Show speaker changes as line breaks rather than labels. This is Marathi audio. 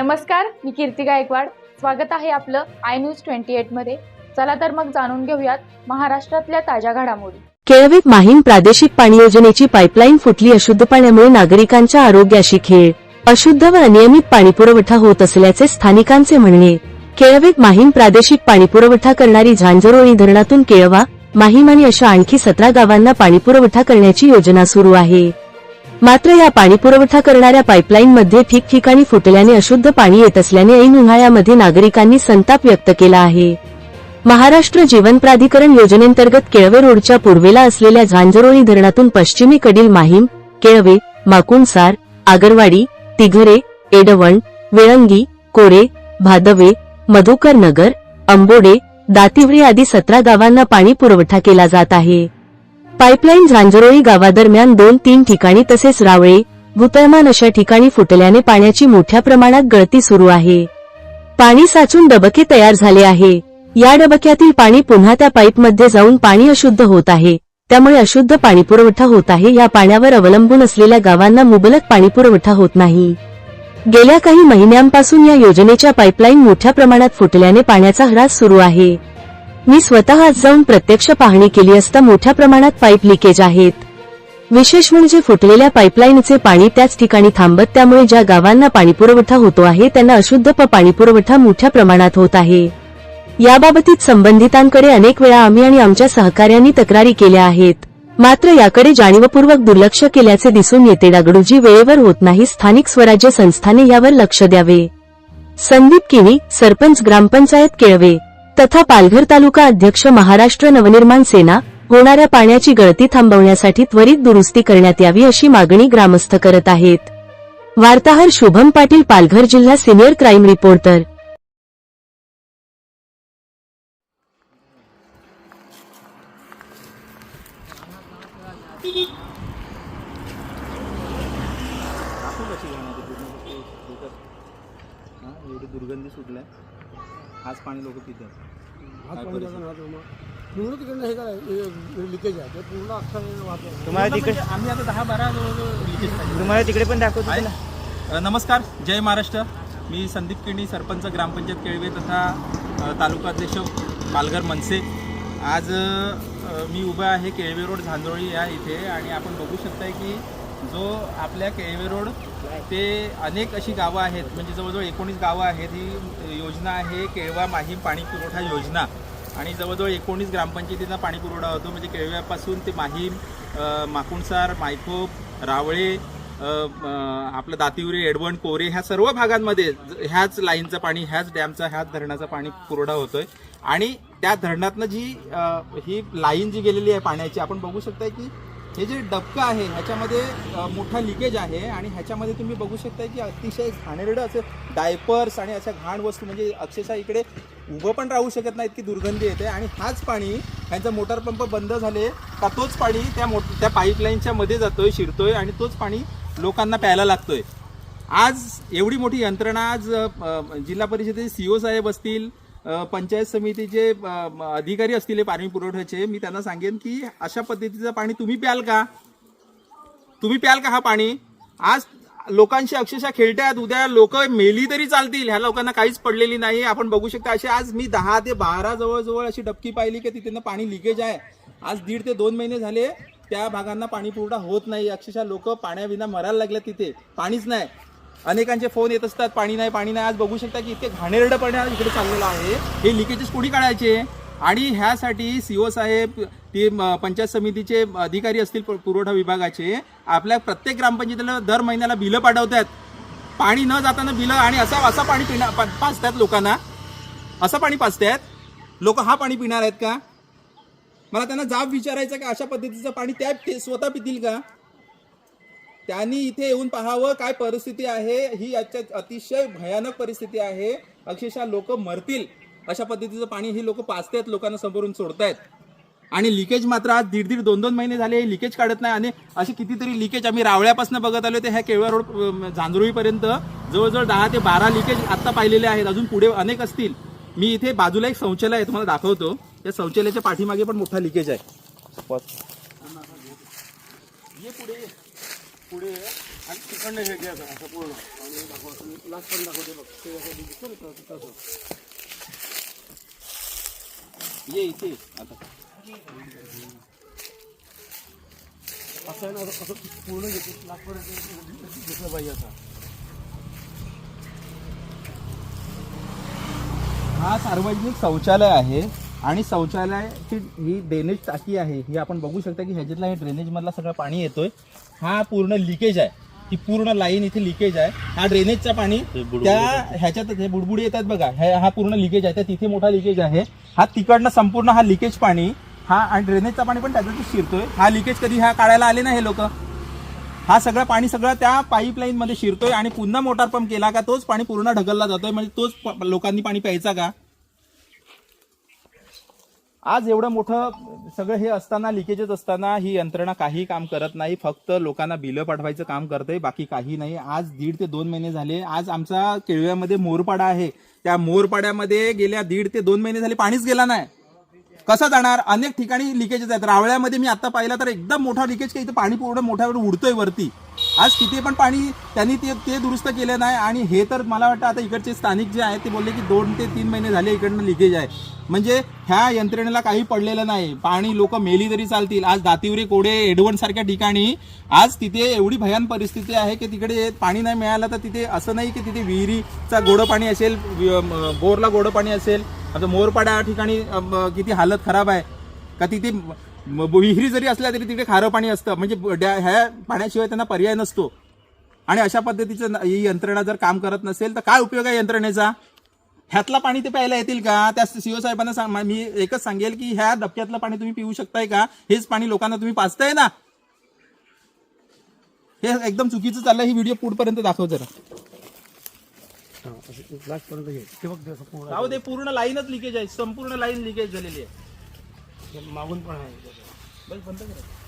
नमस्कार मी कीर्ती गायकवाड. स्वागत आहे आपलं आय न्यूज ट्वेंटी एटमध्ये. चला तर मग जाणून घेऊयात महाराष्ट्रातल्या ताज्या घडामोडी.
केळवीत माहीम प्रादेशिक पाणी योजनेची पाईपलाईन फुटली अशुद्ध पाण्यामुळे नागरिकांच्या आरोग्याशी खेळ. अशुद्ध व अनियमित पाणीपुरवठा होत असल्याचे स्थानिकांचे म्हणणे. केळवीत माहीम प्रादेशिक पाणीपुरवठा करणारी झांजरोळी धरणातून केळवा माहीम आणि अशा आणखी सतरा गावांना पाणीपुरवठा करण्याची योजना सुरू आहे. मात्र या पाणीपुरवठा करणाऱ्या पाईपलाईनमध्ये ठिकठिकाणी फुटल्याने अशुद्ध पाणी येत असल्याने ऐन उन्हाळ्यामध्ये नागरिकांनी संताप व्यक्त केला आहे. महाराष्ट्र जीवन प्राधिकरण योजनेंतर्गत केळवे रोडच्या पूर्वेला असलेल्या झांजरोळी धरणातून पश्चिमेकडील माहीम केळवे माकुणसार आगरवाडी तिघरे एडवण वेळंगी कोरे भादवे मधुकर नगर अंबोडे दातिवरी आदी सतरा गावांना पाणी पुरवठा केला जात आहे. पाईपलाईन झांजरोळी गावादरम्यान दोन तीन ठिकाणी तसेच रावळे भूतळमान अशा ठिकाणी फुटल्याने पाण्याची मोठ्या प्रमाणात गळती सुरू आहे. पाणी साचून डबके तयार झाले आहे. या डबक्यातील पाणी पुन्हा त्या पाईपमध्ये जाऊन पाणी अशुद्ध होत आहे. त्यामुळे अशुद्ध पाणीपुरवठा होत आहे. या पाण्यावर अवलंबून असलेल्या गावांना मुबलक पाणीपुरवठा होत नाही. गेल्या काही महिन्यांपासून या योजनेच्या पाईपलाईन मोठ्या प्रमाणात फुटल्याने पाण्याचा ह्रास सुरू आहे. मी स्वतः आज जाऊन प्रत्यक्ष पाहणी केली असता मोठ्या प्रमाणात पाईप लिकेज आहेत. विशेष म्हणजे फुटलेल्या पाईपलाईनचे पाणी त्याच ठिकाणी थांबत त्यामुळे ज्या गावांना पाणीपुरवठा होतो आहे त्यांना अशुद्ध प पाणीपुरवठा मोठ्या प्रमाणात होत आहे. याबाबतीत संबंधितांकडे अनेक वेळा आम्ही आणि आमच्या सहकार्यांनी तक्रारी केल्या आहेत. मात्र याकडे जाणीवपूर्वक दुर्लक्ष केल्याचे दिसून येते. डागडूजी वेळेवर होत नाही स्थानिक स्वराज्य संस्थाने यावर लक्ष द्यावे. संदीप किणी सरपंच ग्रामपंचायत केळवे. तथा पालघर तालुका अध्यक्ष महाराष्ट्र नवनिर्माण सेना होणाऱ्या पाण्याची गळती थांबवण्यासाठी त्वरित दुरुस्ती करण्यात यावी अशी मागणी ग्रामस्थ करत आहेत. वार्ताहर शुभम पाटील पालघर जिल्हा सिनियर क्राईम रिपोर्टर.
एवढी दुर्गंधी सुटलाय हाच पाणी लोक पितात.
हात पाणी तुम्हाला पूर्ण तिकडनं हे काय लिकेज आहे. ते पूर्ण अख्खा वाहतो
तुम्हाला तिकडे
आम्ही आता दहा बारा जवळजवळ लिकेज पाहिजे.
तुम्हाला तिकडे पण दाखवतो
आहे. अ, नमस्कार. जय महाराष्ट्र. मी संदीप किणी सरपंच ग्रामपंचायत केळवे तथा अ, तालुकाध्यक्ष पालघर मनसे. आज अ, मी उभा आहे केळवे रोड झांजोळी या इथे आणि आपण बघू शकताय की जो आपल्या केळवे रोड ते अनेक अशी गावं आहेत. म्हणजे जवळजवळ एकोणीस गावं आहेत ही योजना आहे. केळवा माहीम पाणी पुरवठा योजना. आणि जवळजवळ एकोणीस ग्रामपंचायतींना पाणी पुरवठा होतो. म्हणजे केळव्यापासून ते माहीम माकुणसार मायखोप रावळे आपलं दातिवरी एडवण कोरे ह्या सर्व भागांमध्ये ज- ह्याच लाईनचं पाणी ह्याच डॅमचा ह्याच धरणाचा पाणी पुरवठा होतोय. आणि त्या धरणातनं जी ही लाईन जी गेलेली आहे पाण्याची आपण बघू शकताय की हे जे डबकं आहे ह्याच्यामध्ये मोठा लिकेज आहे आणि ह्याच्यामध्ये तुम्ही बघू शकता की अतिशय घाणेरडं असं डायपर्स आणि अशा घाण वस्तू म्हणजे अक्षरशः इकडे उभं पण राहू शकत नाही इतकी दुर्गंधी येते आणि हाच पाणी ह्यांचा मोटार पंप बंद झाले का तोच पाणी त्या मो त्या पाईपलाईनच्या मध्ये जातोय शिरतोय आणि तोच पाणी लोकांना प्यायला लागतोय. आज एवढी मोठी यंत्रणा आज जिल्हा परिषदेचे सीओ साहेब असतील पंचायत समितीचे अधिकारी असतील पाणी पुरवठ्याचे मी त्यांना सांगेन की अशा पद्धतीचं पाणी तुम्ही प्याल का? तुम्ही प्याल का हा पाणी? आज लोकांशी अक्षरशः खेळतायत उद्या लोक मेली तरी चालतील ह्या लोकांना काहीच पडलेली नाही आपण बघू शकता. असे आज मी दहा ते बारा जवळजवळ अशी डबकी पाहिली की तिथे पाणी लिकेज आहे. आज दीड ते दोन महिने झाले त्या भागांना पाणी पुरवठा होत नाही. अक्षरशः लोक पाण्याविना मरायला लागल्यात तिथे. पाणीच नाही. अनेकांचे फोन येत असतात पाणी नाही पाणी नाही. आज बघू शकता की इतके घाणेरडपणे इकडे चाललेलं आहे. हे लिकेजेस कुणी काढायचे? आणि ह्यासाठी सीओ साहेब ते पंचायत समितीचे अधिकारी असतील पु- पुरवठा विभागाचे आपल्या प्रत्येक ग्रामपंचायतीला दर महिन्याला बिलं पाठवतात. पाणी न जाताना बिलं आणि असा असा पाणी पिणार पा- पाचतात लोकांना. असं पाणी पाचतात लोक हा पाणी पिणार आहेत का? मला त्यांना जाब विचारायचा का? अशा पद्धतीचं पाणी त्या ते स्वतः पितील का? त्यांनी इथे येऊन पाहावं काय परिस्थिती आहे. ही याच्यात अतिशय भयानक परिस्थिती आहे. अक्षरशः लोक मरतील. अशा पद्धतीचं पाणी ही लोक पाचतायत लोकांना समोरून सोडतायत. आणि लिकेज मात्र आज दीड दीड दोन दोन महिने झाले. लिकेज काढत नाही आणि असे कितीतरी लिकेज आम्ही रावळ्यापासून बघत आलो ते ह्या केळवा रोड अं, झांजरोळीपर्यंत जवळजवळ दहा ते बारा लिकेज आत्ता पाहिलेले आहेत. अजून पुढे अनेक असतील. मी इथे बाजूला एक शौचालय आहे तुम्हाला दाखवतो. त्या शौचालयाच्या पाठीमागे पण मोठा लिकेज आहे. ये पुढे
पुढे आणि तिकडनं हे घ्यायचं असं पूर्ण. आणि दाखवतो लास्ट पण दाखवते बघ ते असं दिसतं ना तसं-
ये इथे आता.
असं आहे ना असं पूर्ण घेतो लास्टपर्यंत दिसलं पाहिजे आता.
हा सार्वजनिक शौचालय आहे. आणि शौचालयाची ही ड्रेनेज टाकी आहे ही आपण बघू शकता की ह्याच्यातला हे ड्रेनेज मधला सगळं पाणी येतोय. हा पूर्ण लिकेज आहे. ही पूर्ण लाईन इथे लिकेज आहे. हा ड्रेनेजचं पाणी त्या ह्याच्यात हे बुडबुडी येतात बघा. हे- हा पूर्ण लिकेज आहे. त्या तिथे मोठा लिकेज आहे. हा तिकडनं संपूर्ण हा लिकेज पाणी हा आणि ड्रेनेजचा पाणी पण त्याच्यातच शिरतोय. हा लिकेज कधी ह्या काढायला आले ना हे लोक. हा सगळं पाणी सगळं त्या पाईपलाईन मध्ये शिरतोय आणि पुन्हा मोटार पंप केला का तोच पाणी पूर्ण ढकलला जातोय. म्हणजे तोच लोकांनी पाणी प्यायचा का? आज एवढं मोठं सगळं हे असताना लिकेजेस असताना ही यंत्रणा काही काम करत नाही. फक्त लोकांना बिलं पाठवायचं काम करते बाकी काही नाही. आज दीड ते दोन महिने झाले. आज आमचा केळव्यामध्ये मोरपाडा आहे. त्या मोरपाड्यामध्ये गेल्या दीड ते दोन महिने झाले पाणीच गेला नाही. कसं जाणार? अनेक ठिकाणी लिकेजेस आहेत. रावळ्यामध्ये मी आता पाहिला तर एकदम मोठा लिकेज काही इथं पाणी पूर्ण मोठ्यावर उडतोय वरती. आज तिथे पण पाणी त्यांनी ते ते दुरुस्त केलं नाही आणि हे तर मला वाटतं आता इकडचे स्थानिक जे आहेत ते बोलले की दोन ते तीन महिने झाले इकडनं लिकेज आहे. म्हणजे ह्या यंत्रणेला काही पडलेलं नाही. पाणी लोक मेली तरी चालतील. आज दातिवरे कोडे एडवण सारख्या ठिकाणी आज तिथे एवढी भयान परिस्थिती आहे की तिकडे पाणी नाही मिळालं तर तिथे असं नाही की तिथे विहिरीचा गोडं पाणी असेल बोरला गोडं पाणी असेल. आता मोरपाड्या ठिकाणी किती हालत खराब आहे. का तिथे विहिरी जरी असल्या तरी तिथे खारं पाणी असतं. म्हणजे ह्या पाण्याशिवाय त्यांना पर्याय नसतो. आणि अशा पद्धतीचं ही यंत्रणा जर काम करत नसेल तर काय उपयोग आहे यंत्रणेचा? ह्यातला पाणी ते प्यायला येतील का? त्या सीओ साहेबांना सांग मी एकच सांगेल की ह्या डबक्यातलं पाणी तुम्ही पिऊ शकताय का? हेच पाणी लोकांना तुम्ही पाचताय ना? हे एकदम चुकीचं चाललंय ही व्हिडिओ पुढपर्यंत दाखव जरा.
हां
राहू दे पूर्ण लाईनच लिकेज आहे. संपूर्ण लाईन लिकेज झालेली आहे.
मागून पण आहे.
बस बंद करा.